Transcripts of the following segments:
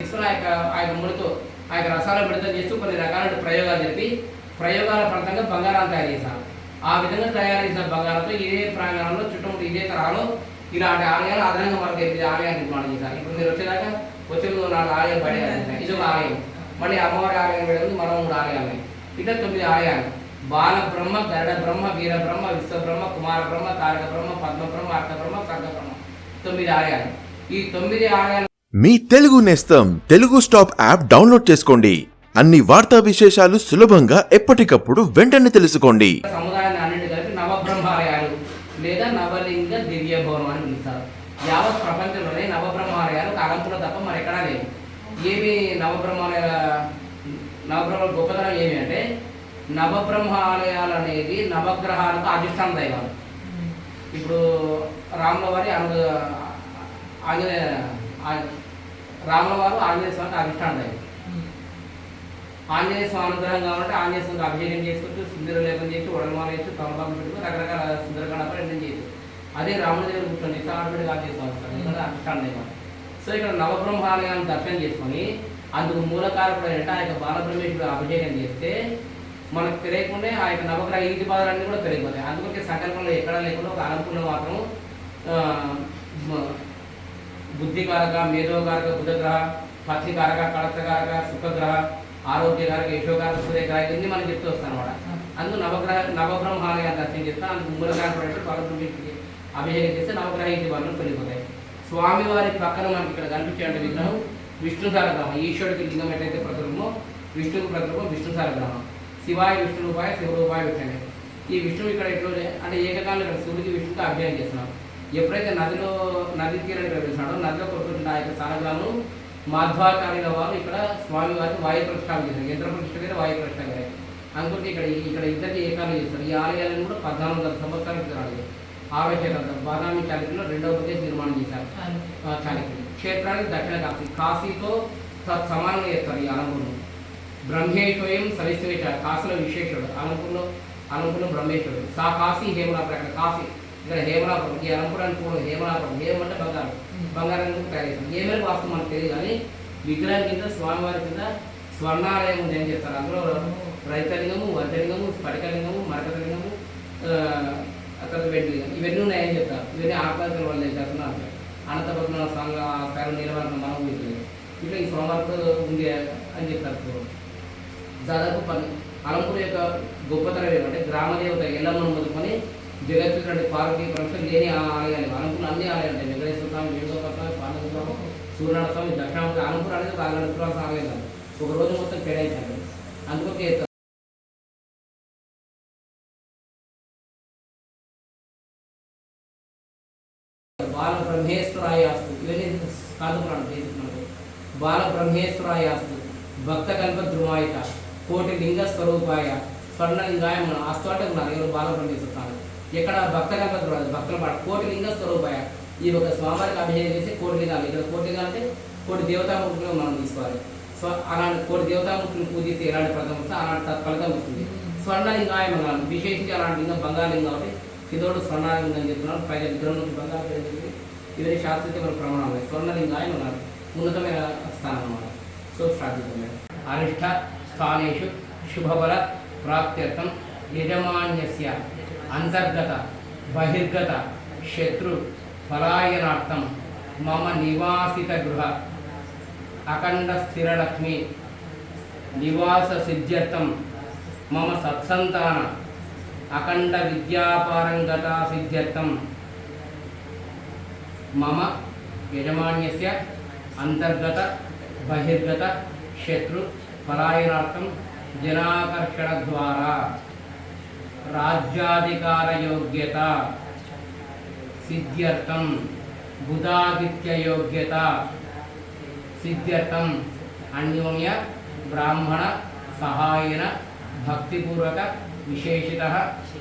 తీసుకుని ఆ యొక్క ఆ యొక్క ముడితో ఆ యొక్క రసాలు చేస్తూ కొన్ని రకాల ప్రయోగాలు జరిపి ప్రయోగాల ఫలితంగా బంగారాన్ని తయారు చేశారు. ఆ విధంగా తయారు చేసిన బంగారంతో ఇదే ప్రాంగణంలో చుట్టూ ఇదే తరహాలో ఇలాంటి ఆలయాలు అదనంగా మనకి ఆలయాలు నిర్మాణం చేశారు. ఇప్పుడు మీరు వచ్చేదాకా వచ్చే నాలుగు ఆలయాలు కనిపిస్తున్నాయి. ఇది ఒక ఆలయం. మళ్ళీ అమ్మవారి ఆలయం వెళ్ళి మరో మూడు ఆలయాలు ఇట్లా తొమ్మిది ఆలయాలు. బాల బ్రహ్మ గరుడ బ్రహ్మ వీర బ్రహ్మ విశ్వ బ్రహ్మ కుమార బ్రహ్మ తారక బ్రహ్మ పద్మ బ్రహ్మ అర్ధ బ్రహ్మ సర్గ బ్రహ్మ తొమ్మిది ఆలయాలు. ఈ తొమ్మిది ఆలయాలు మీ తెలుగు నేస్తం తెలుగు స్టాప్ యాప్ డౌన్లోడ్ చేసుకోండి. అన్ని వార్తా విశేషాలు సులభంగా ఎప్పటికప్పుడు వెంటనే తెలుసుకోండి. సముదాయాన్ని అన్నింటి కలిపి నవబ్రహ్మాలయాలు లేదా నవలింగ దివ్య భవనం అని పిలుస్తారు. యావత్ ప్రపంచంలోనే నవబ్రహ్మాలయాలు అలంపులో తప్ప మరి ఎక్కడా లేవు. ఏమి నవబ్రహ్మాలయ నవబ్రహ్మ గొప్పతనం ఏమి అంటే నవబ్రహ్మ ఆలయాలు అనేది నవగ్రహాలకు అధిష్టాన దైవాలు. ఇప్పుడు రాముల వారి అను ఆంజనేయ రాముల వారు ఆంజనేయ స్వామికి అధిష్టాన దైవం ఆంజనేయ స్వామి అనుగ్రహం కావాలంటే ఆంజనేయ స్వామికి అభిషేకం చేసుకుంటూ సుందర లేపం చేసి వడమాల వేసి తమలపాకు పెట్టుకుని రకరకాల సుందరకాండ రెండు చేయదు అదే రాముడి దగ్గర కూర్చొని సాగుడిగా చేసుకోవాలి ఎందుకంటే అధిష్టాన దైవం సో ఇక్కడ నవబ్రహ్మాలయాన్ని దర్శనం చేసుకొని అందుకు మూలకారకుడైన ఆ యొక్క బాలబ్రహ్మేశ్వరుడు అభిషేకం చేస్తే మనకు తెలియకుండా ఆ యొక్క నవగ్రహ ఇంటి బాధలన్నీ కూడా తెలియపోతాయి అందుకే సంకల్పంలో ఎక్కడ లేకుండా ఒక అలంపులో మాత్రం బుద్ధికారక మేధోకారక బుధగ్రహ పత్రికారక కళత్రకారక సుఖగ్రహ ఆరోగ్యకారక యశోకారక సూర్యగ్రహ ఇవన్నీ మనం చెప్తూ వస్తాం అనమాట అందుకు నవగ్రహ నవబ్రహ్మాలయ దర్శనం చేస్తాం అందుకు మూలకారకుడైతే బాలబ్రహ్మేశ్వరుడికి అభిషేకం చేస్తే నవగ్రహ ఇంటి బాధలు తొలగిపోతాయి. స్వామివారి పక్కన మనకి ఇక్కడ కనిపించే విగ్రహం విష్ణు సారగ్రహం. ఈశ్వరుడికి లింగం ఎట్లయితే ప్రతిరూపమో విష్ణుకు ప్రతిరూపం విష్ణు సారగ్రహం. శివాయ విష్ణు రూపాయ శివ రూపాయ ఈ విష్ణువు ఇక్కడ ఎట్లా అంటే ఏకకాలంలో ఇక్కడ శివుడికి విష్ణుకి అభిషేకం చేస్తున్నాం ఎప్పుడైతే నదిలో నది తీరాన్ని పిలిచినాడో నదిలో కొట్టుకుంటున్న ఆ యొక్క సారగ్రహం మాధ్వాచార్యుల వారు ఇక్కడ స్వామి వారికి వాయు ప్రతిష్టాపన చేశారు. యంత్ర ప్రతిష్ట గారు వాయు ప్రతిష్ట గారు అందుకే ఇక్కడ ఇక్కడ ఇద్దరికి ఏకాలు చేస్తారు. ఈ ఆలయాలను కూడా పద్నాలుగు వందల సంవత్సరాల క్రితం ఆవేశకంత బాదామి చాళుక్యులు రెండవ ప్రదేశ్ నిర్మాణం చేశారు. ఆ, చాళుక్యులు క్షేత్రానికి దక్షిణ కాశీ కాశీతో తత్ సమానంగా చేస్తారు ఈ అలంపూర్ను బ్రహ్మేశ్వయం సవిశ్వేష కాశీలో విశేషుడు అలంపూర్లో అలంపూర్లో బ్రహ్మేశ్వరుడు. సా కాశీ హేమలాపురం అక్కడ కాశీ. ఇక్కడ హేమలాపురం ఈ అలంపురానికి పూర్వం హేమలాపురం హేమ అంటే బంగారం బంగారం కింద తయారు చేస్తారు ఏ మేరకు వాస్తవం మనకు తెలియదు కానీ విగ్రహం కింద స్వామివారి కింద స్వర్ణాలయం ఉంది అని చెప్తారు అందులో రైతలింగము వజ్రలింగము స్ఫటికలింగము మరకతలింగము ఆ, అక్కడ వెండిలింగం ఇవన్నీ ఉన్నాయని చెప్తారు ఇవన్నీ ఆత్మహత్యల వల్ల చేస్తున్నారు అనంతపద్మ స్వామి ఆ స్థాయిలో నిలబడిన మనం వీటిని ఇట్లా ఈ సోమవారం ఉంది అని చెప్తారు. దాదాపు పని అలంపూర్ యొక్క గొప్పతనం ఏమంటే గ్రామదేవత ఎల్లమ్మను మొదలుకొని జగత్తుడి పార్వతీ పరమేశ్వరు లేని ఆలయాలు అనుకున్న అన్ని ఆలయాలు వెంకటేశ్వర స్వామి వేణుగోపాల స్వామి పార్వతి స్వామి సూర్యనారాయణ స్వామి దక్షిణామూర్తి అనుకున్న అనేది ఒక ఆలయం ఆలయం కాదు. ఒక రోజు మొత్తం కేటాయించాలి అందుకే బాల బ్రహ్మేశ్వరాయాస్తు ఇవన్నీ కాదు పురాణం బేసిక్ మనకు బాల బ్రహ్మేశ్వరాయాస్తు భక్త కల్ప ధ్రువాయిత కోటి లింగ స్వరూపాయ. స్వర్ణలింగాయ మన ఆ ఉన్నారు ఎవరు బాల బ్రహ్మేశ్వర స్వామి ఇక్కడ భక్త కల్ప ధ్రువాయి భక్తుల పాట. కోటిలింగ స్వరూపాయ. ఈ ఒక స్వామివారికి అభిషేకం చేసి కోటిలింగాలు ఇక్కడ కోటిలింగాలు అంటే కోటి దేవతామూర్తులు మనం తీసుకోవాలి. సో అలాంటి కోటి దేవతామూర్తులను పూజిస్తే ఎలాంటి ఫలితం వస్తే అలాంటి తత్ ఫలితం వస్తుంది. స్వర్ణలింగాయ మంగళం విశేషించి అలాంటి లింగం బంగాళలింగం కాబట్టి ఇదోడు స్వర్ణలింగం అని చెప్తున్నాను పైగా విగ్రహం నుంచి బంగారు పేరు చెప్పి ఇవన్నీ శాస్త్రీయ ప్రమాణాలు స్వర్ణలింగాయ మంగళం ఉన్నతమైన స్థానం అన్నమాట. So start అరిష్ట స్థానేషు శుభబల ప్రాప్త్యర్థం. యజమాన్యస్య అంతర్గత బహిర్గత శత్రు పలాయనార్థం మమ నివాసిత గృహ అఖండ స్థిరలక్ష్మి నివాస సిద్ధ్యర్థం మమ సత్సంతాన అఖండ విద్యాపారంగత సిద్ధ్యర్థం మమ యజమాన్యస్య అంతర్గత బహిర్గత శత్రు పలాయనార్థం జనాకర్షణ ద్వారా. రాజ్యాధికార యోగ్యత సిద్ధ్యర్థం బుధాదిత్య యోగ్యత సిద్ధ్యర్థం అన్యోన్య బ్రాహ్మణ సహాయన భక్తిపూర్వక విశేషిత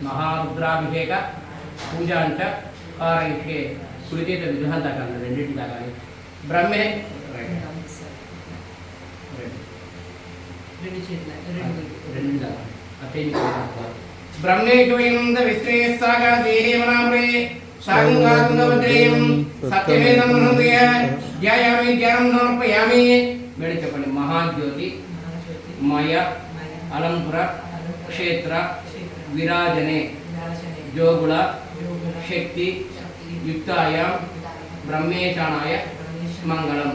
మహారుద్రాభిషేక పూజాంచ కారయిష్యే కుడిచేత విగ్రహం దాకా రెండింటి దాకా బ్రహ్మే రెండు చేతుల రెండు రెండు దాకా అత్యంత బ్రహ్మేశ్వరేనంద విశ్రేయస్సాగా దేహేమనామ్రే శాకంగాతుంగభద్రేయం సత్యమేదం హృదయ ధ్యాయామి ధ్యానం సమర్పయామి మేడం చెప్పండి మహాజ్యోతి మయ అలంపుర క్షేత్ర విరాజనే జోగుల శక్తి యుక్తాయ బ్రహ్మేశానాయ మంగళం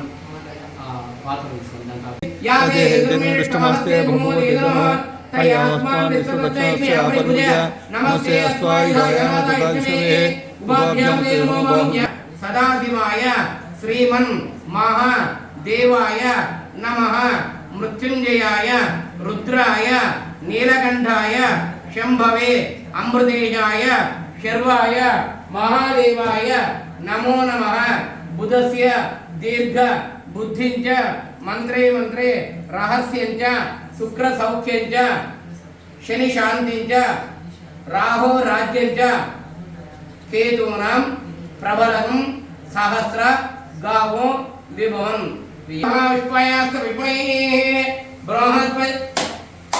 ఆ, పాత్ర తీసుకుందాం అదే దుర్మిష్టమస్తే భూమోదే నమః తయాస్మాన్ విశ్వదక్షిణస్య అపరిపూజ నమస్తే అస్వాయుధాయ నమః ఉపాభ్యాం తే నమో బాహుభ్యాం సదాశివాయ శ్రీమన్ మహా దేవాయ నమః మృత్యుంజయాయ రుద్రాయ నీలకంఠాయ శంభవే అమృతేశాయ శర్వాయ మహాదేవాయ నమో నమః శుక్ర సౌఖ్యం చ మంత్రే మంత్రే రహస్యంచ శుక్ర సౌఖ్యంచ శని శాంతించ రాహో రాజ్యంచ. కేతూనాం ప్రబలం సహస్ర గావో విభవన్. విశ్వయాస్త విపై బృహస్పతి